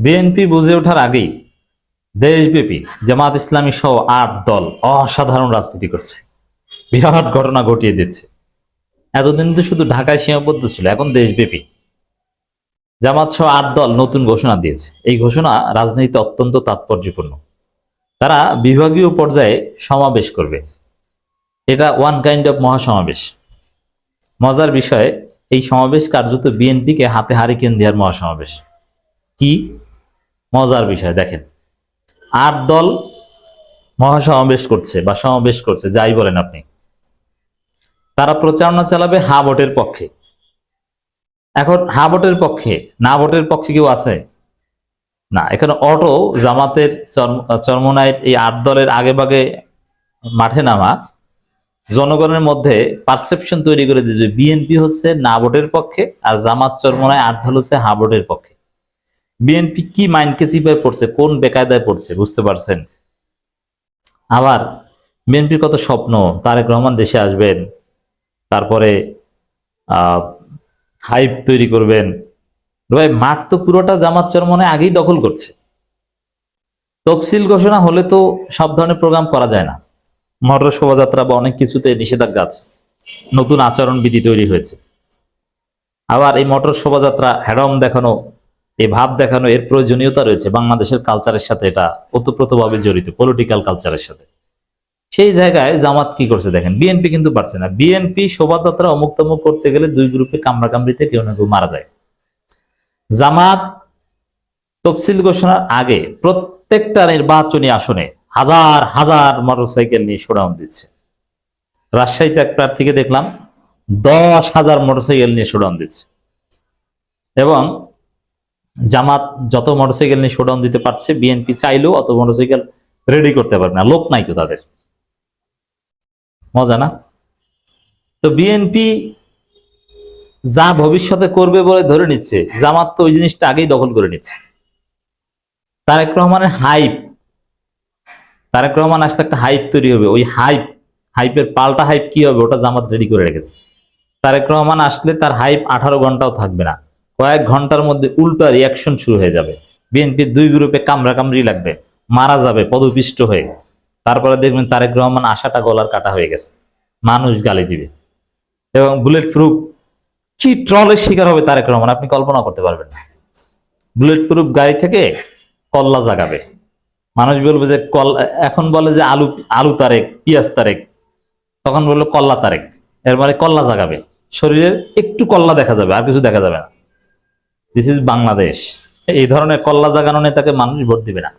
BNP বুঝে ওঠার আগেই দেশব্যাপী জামাত ইসলামী সহ আট দল অসাধারণ রাজনীতি করছে। বিরাট ঘটনা ঘটিয়ে দিচ্ছে। এতদিন তো শুধু ঢাকায় সীমাবদ্ধ ছিল, এখন দেশব্যাপী। জামাত সহ আট দল নতুন ঘোষণা দিয়েছে। এই ঘোষণা রাজনীতিতে অত্যন্ত তাৎপর্যপূর্ণ। তারা বিভাগীয় পর্যায়ে সমাবেশ করবে। এটা ওয়ান কাইন্ড অফ মহাসমাবেশ। মজার বিষয়ে, এই সমাবেশ কার্যত বিএনপিকে হাতে হারিকেন দেওয়ার মহাসমাবেশ। কি? মজার বিষয়, দেখেন। আট দল মহাসমাবেশ করছে বা সমাবেশ করছে, যাই বলেন আপনি। তারা প্রচারণা চালাবে হা ভোটের পক্ষে। এখন হা ভোটের পক্ষে, না ভোটের পক্ষে কেউ আছে? না, এখানে অটো জামাতের চরম- চরমনাইয়ের এই আট দলের আগে বাগে মাঠে নামা, জনগণের মধ্যে পারসেপশন তৈরি করে দিবে বিএনপি হচ্ছে না ভোটের পক্ষে আর জামাত চরমনায় আট দল হচ্ছে হা ভোটের পক্ষে। বিএনপি কি মাইন্ড কেসিপায় পড়ছে? কোন বেকায়দায় পড়ছে? বুঝতে পারছেন? আবার বিএনপির কত স্বপ্ন? তারেক রহমান দেশে আসবেন, তারপরে হাইপ তৈরি করবেন। ভাই, মাঠ তো পুরোটা জামাত চরমনে আগেই দখল করছে। তফসিল ঘোষণা হলে তো সব ধরনের প্রোগ্রাম করা যায় না। মটর শোভাযাত্রা বা অনেক কিছুতে নিষেধাজ্ঞা আছে। নতুন আচরণ বিধি তৈরি হয়েছে। আবার এই মটর শোভাযাত্রা হ্যাডম দেখানো এই ভাব দেখানো এর প্রয়োজনীয়তা রয়েছে বাংলাদেশের কালচারের সাথে, এটা ওতপ্রোতভাবে জড়িত পলিটিক্যাল কালচারের সাথে। সেই জায়গায় জামাত কি করছে দেখেন বিএনপি কিন্তু পারছে না। বিএনপি শোভাযাত্রা অমুক তমুক করতে গেলে দুই গ্রুপে কামড়াকামড়িতে কেউ না কেউ মারা যায়। জামাত তফসিল ঘোষণার আগে প্রত্যেকটা নির্বাচনী আসনে হাজার হাজার মোটরসাইকেল নিয়ে শোডাউন দিচ্ছে। রাজশাহীতে এক প্রার্থীকে দেখলাম, দশ হাজার মোটরসাইকেল নিয়ে শোডাউন দিচ্ছে। এবং জামাত যত মোটরসাইকেল নিয়ে শোডাউন দিতে পারছে বিএনপি চাইলেও অত মোটরসাইকেল রেডি করতে পারবে না। লোক নাই তো তাদের। মজা না? তো বিএনপি যা ভবিষ্যতে করবে বলে ধরে নিচ্ছে, জামাত তো ওই জিনিসটা আগেই দখল করে নিচ্ছে। তারেক রহমানের হাইপ তারেক রহমান আসলে একটা হাইপ তৈরি হবে। ওই হাইপ হাইপের পাল্টা হাইপ কি হবে, ওটা জামাত রেডি করে রেখেছে। তারেক রহমান আসলে তার হাইপ আঠারো ঘন্টাও থাকবে না। কয়েক ঘণ্টার মধ্যে উল্টা রিয়াকশন শুরু হয়ে যাবে। বিএনপির দুই গ্রুপে কামড়া কামড়ি লাগবে, মারা যাবে, পদপিষ্ট হয়ে। তারপরে দেখবেন তারেক রহমান আশাটা গলার কাটা হয়ে গেছে। মানুষ গালি দিবে। এবং বুলেট প্রুফ কি ট্রলের শিকার হবে তারেক রহমান? আপনি কল্পনা করতে পারবেন না। বুলেট প্রুফ গাড়ি থেকে কল্লা জাগাবে। মানুষ বলবে যে, কল এখন বলে যে, আলু আলু তারেক, পিয়াজ তারেক। তখন বলল, কল্লা তারেক। এর মানে কল্লা জাগাবে। শরীরের একটু কল্লা দেখা যাবে, আর কিছু দেখা যাবে না। দিস ইজ বাংলাদেশ এই ধরনের কল্লা জাগানো নেতাকে মানুষ ভোট দিবে না।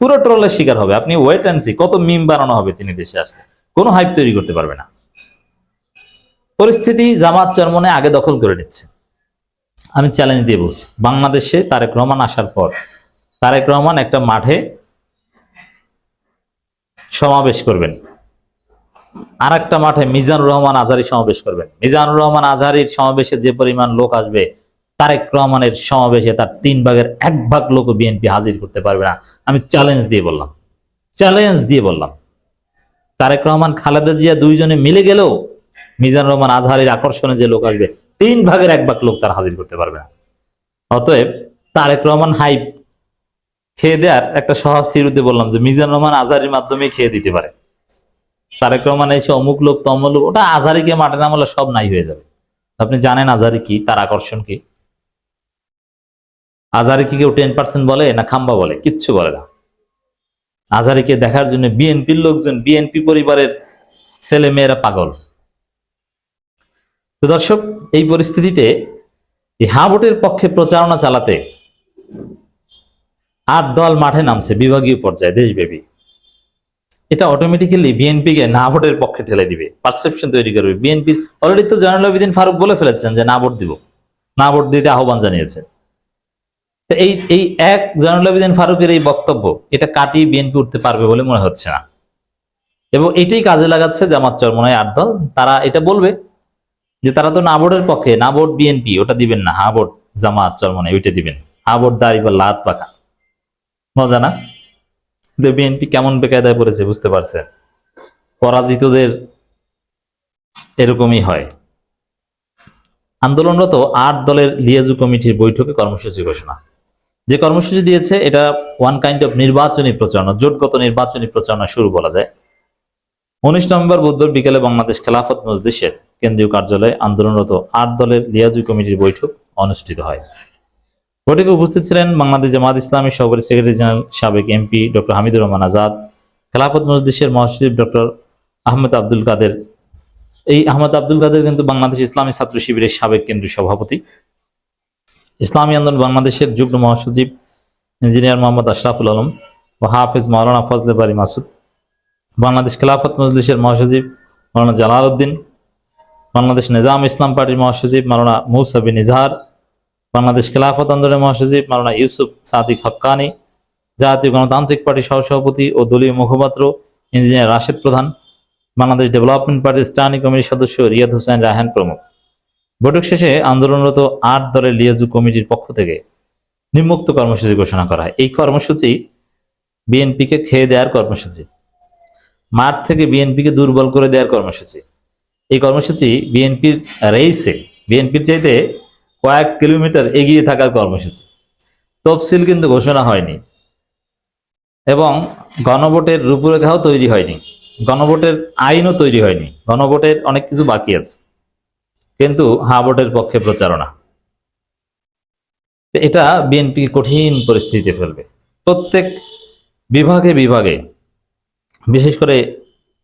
পুরো ট্রলের শিকার হবে। আপনি ওয়েট অ্যান্ড সি কত মিম বানানো হবে তিনি দেশে আসলে। কোনো হাইপ তৈরি করতে পারবে না। পরিস্থিতি জামাত চরমনে আগে দখল করে নিচ্ছে। আমি চ্যালেঞ্জ দিয়ে বলছি, বাংলাদেশে তারেক রহমান আসার পর, তারেক রহমান একটা মাঠে সমাবেশ করবেন। আর একটা মাঠে মিজানুর রহমান আজহারি সমাবেশ করবেন। মিজানুর রহমান আজহারির সমাবেশে যে পরিমাণ লোক আসবে তারেক রহমানের সমাবেশে তার তিন ভাগের এক ভাগ লোক বিএনপি হাজির করতে পারবে না। আমি চ্যালেঞ্জ দিয়ে বললাম। চ্যালেঞ্জ দিয়ে বললাম। তারেক রহমান, খালেদা জিয়া দুইজনে মিলে গেলেও মিজান রহমান আজহারির আকর্ষণে যে লোক আসবে, তিন ভাগের এক ভাগ লোক তার হাজির করতে পারবে না। অতএব তারেক রহমান হাইপ খেয়ে দেওয়ার একটা সহজ থিরুতে বললাম যে, মিজান রহমান আজহারির মাধ্যমে খেয়ে দিতে পারে। তারেক রহমান এসে অমুক লোক, তমুক লোক, ওটা আজহারিকে মাঠে নামলে সব নাই হয়ে যাবে। আপনি জানেন আজহারি কি, তার আকর্ষণ কি? আজহারি কি কেউ টেন পার্সেন্ট বলে না খাম্বা বলে? কিচ্ছু বলে না। আজহারিকে দেখার জন্য বিএনপির লোকজন, বিএনপি পরিবারের ছেলে মেয়েরা পাগল। তো দর্শক, এই পরিস্থিতিতে হা ভোটের পক্ষে প্রচারণা চালাতে আট দল মাঠে নামছে বিভাগীয় পর্যায়ে, দেশব্যাপী। এটা অটোমেটিক্যালি বিএনপিকে না ভোটের পক্ষে ঠেলে দিবে। পারসেপশন তৈরি করবে। বিএনপি অলরেডি তো জয়নুল আবেদিন ফারুক বলে ফেলেছেন যে না ভোট দিব। না ভোট দিতে আহ্বান জানিয়েছে তো এই এই এক জয়নুল আবেদিন ফারুকের এই বক্তব্য, এটা কাটিয়ে বিএনপি উঠতে পারবে বলে মনে হচ্ছে না। এবং এটাই কাজে লাগাচ্ছে জামাত চরমনায় আট দল। তারা এটা বলবে যে তারা তো না ভোটের পক্ষে, না ভোট বিএনপি, ওটা দিবেন না, হা ভোট জামাত চরমনায়, ওইটা দিবেন। হা ভোট দাঁড়ি বা লাত পাকা মজা না? কিন্তু বিএনপি কেমন বেকায়দায় পড়েছে বুঝতে পারছেন? পরাজিতদের এরকমই হয়। আন্দোলনরত আট দলের লিয়াজু কমিটির বৈঠকে কর্মসূচি ঘোষণা। যে কর্মসূচি দিয়েছে, এটা ওয়ান কাইন্ড অফ নির্বাচনী প্রচারণা, জোটগত নির্বাচনী প্রচারণা শুরু বলা যায়। উনিশ নভেম্বর বুধবার বিকেলে বাংলাদেশ খেলাফত মজলিসের কেন্দ্রীয় কার্যালয়ে আন্দোলনরত আট দলের লিয়াজু কমিটির বৈঠক অনুষ্ঠিত হয়। বৈঠকে উপস্থিত ছিলেন বাংলাদেশ জামাত ইসলামী সহকারী সেক্রেটারি জেনারেল সাবেক এমপি ডক্টর হামিদুর রহমান আজাদ, খেলাফত মজলিসের মহাসচিব ডক্টর আহমেদ আব্দুল কাদের। এই আহমদ আব্দুল কাদের কিন্তু বাংলাদেশ ইসলামী ছাত্র শিবিরের সাবেক কেন্দ্রীয় সভাপতি। ইসলামী আন্দোলন বাংলাদেশের যুগ্ম মহাসচিব ইঞ্জিনিয়ার মোহাম্মদ আশরাফুল আলম ও হাফিজ মাওলানা ফজলে বারি মাসুদ, বাংলাদেশ খেলাফত মজলিসের মহাসচিব মাওলানা জালাল উদ্দিন বাংলাদেশ নিজাম ইসলাম পার্টির মহাসচিব মাওলানা মৌসাবিন ইজহার, বাংলাদেশ খেলাফত আন্দোলনের মহাসচিব মাওলানা ইউসুফ সাদিক হক্কানি, জাতীয় গণতান্ত্রিক পার্টির সহসভাপতি ও দলীয় মুখপাত্র ইঞ্জিনিয়ার রাশেদ প্রধান, বাংলাদেশ ডেভেলপমেন্ট পার্টির স্থানীয় কমিটির সদস্য রিয়াদ হোসেন রাহান প্রমুখ। বৈঠক শেষে আন্দোলনরত আট দলের লিয়াজু কমিটির পক্ষ থেকে নিম্মুক্ত কর্মসূচি ঘোষণা করা হয়। এই কর্মসূচি বিএনপিকে খেয়ে দেওয়ার কর্মসূচি। মাঠ থেকে বিএনপিকে দুর্বল করে দেওয়ার কর্মসূচি। এই কর্মসূচি বিএনপির রেইসে, বিএনপির চাইতে কয়েক কিলোমিটার এগিয়ে থাকার কর্মসূচি। তফসিল কিন্তু ঘোষণা হয়নি এবং গণভোটের রূপরেখাও তৈরি হয়নি। গণভোটের আইনও তৈরি হয়নি। গণভোটের অনেক কিছু বাকি আছে। কিন্তু হা ভোটের পক্ষে প্রচারণা। এটা বিএনপি কঠিন পরিস্থিতিতে ফেলবে। প্রত্যেক বিভাগে বিভাগে, বিশেষ করে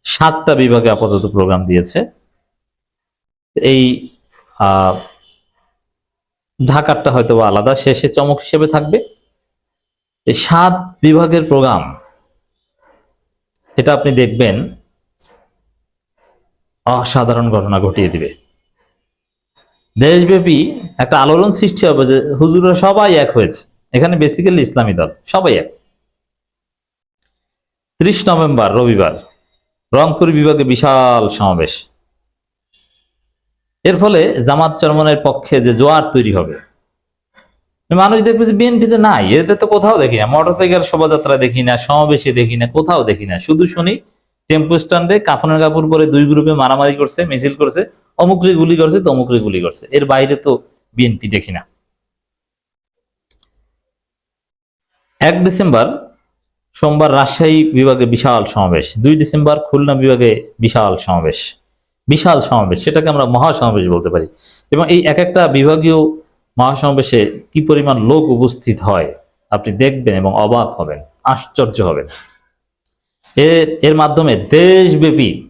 সাতটা বিভাগে আপাতত প্রোগ্রাম দিয়েছে। এই ঢাকারটা হয়তো আলাদা, শেষে চমক হিসেবে থাকবে। এই সাত বিভাগের প্রোগ্রাম এটা আপনি দেখবেন, অসাধারণ ঘটনা ঘটিয়ে দিবে। দেশব্যাপী একটা আলোড়ন সৃষ্টি হবে যে হুজুরা সবাই এক হয়েছে। এখানে বেসিক্যালি ইসলামী দল, সবাই এক। ত্রিশ নভেম্বর, রবিবার, রংপুর বিভাগে বিশাল সমাবেশ। এর ফলে জামাত চরমনের পক্ষে যে জোয়ার তৈরি হবে, মানুষ দেখবে যে বিএনপিতে নাই, এদের তো কোথাও দেখি না, মোটরসাইকেল শোভাযাত্রা দেখি না, সমাবেশে দেখি না, কোথাও দেখি না। শুধু শুনি, টেম্পো স্ট্যান্ডে কাফনের কাপড় পরে দুই গ্রুপে মারামারি করছে, মিছিল করছে অমুকরে গুলি করছে, তমুকরে গুলি করছে। এর বাইরে তো বিএনপি দেখি না। এক ডিসেম্বর, সোমবার রাজশাহী বিভাগে বিশাল সমাবেশ। দুই ডিসেম্বর, খুলনা বিভাগে বিশাল সমাবেশ। বিশাল সমাবেশ, সেটাকে আমরা মহাসমাবেশ বলতে পারি। এবং এই এক একটা বিভাগীয় মহাসমাবেশে কি পরিমাণ লোক উপস্থিত হয়, আপনি দেখবেন এবং অবাক হবেন, আশ্চর্য হবেন। এর এর মাধ্যমে দেশব্যাপী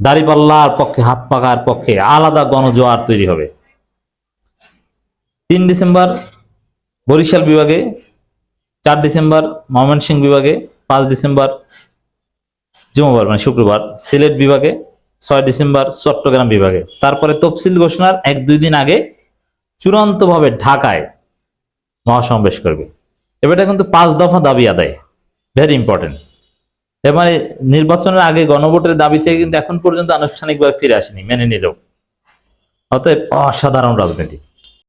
দাড়িপাল্লার পক্ষে, হাত পাকার পক্ষে আলাদা গণজোয়ার তৈরি হবে। তিন ডিসেম্বর বরিশাল বিভাগে, চার ডিসেম্বর ময়মনসিংহ বিভাগে, পাঁচ ডিসেম্বর জুমাবার মানে শুক্রবার, সিলেট বিভাগে, ছয় ডিসেম্বর চট্টগ্রাম বিভাগে। তারপরে তফসিল ঘোষণার এক দুই দিন আগে চূড়ান্তভাবে ঢাকায় মহাসমাবেশ করবে। এবারটা কিন্তু পাঁচ দফা দাবি আদায় ভেরি ইম্পর্টেন্ট মানে নির্বাচনের আগে গণভোটের দাবিতে কিন্তু এখন পর্যন্ত আনুষ্ঠানিকভাবে ফিরে আসেনি, মেনে নিলেও। অতএব অসাধারণ রাজনীতি।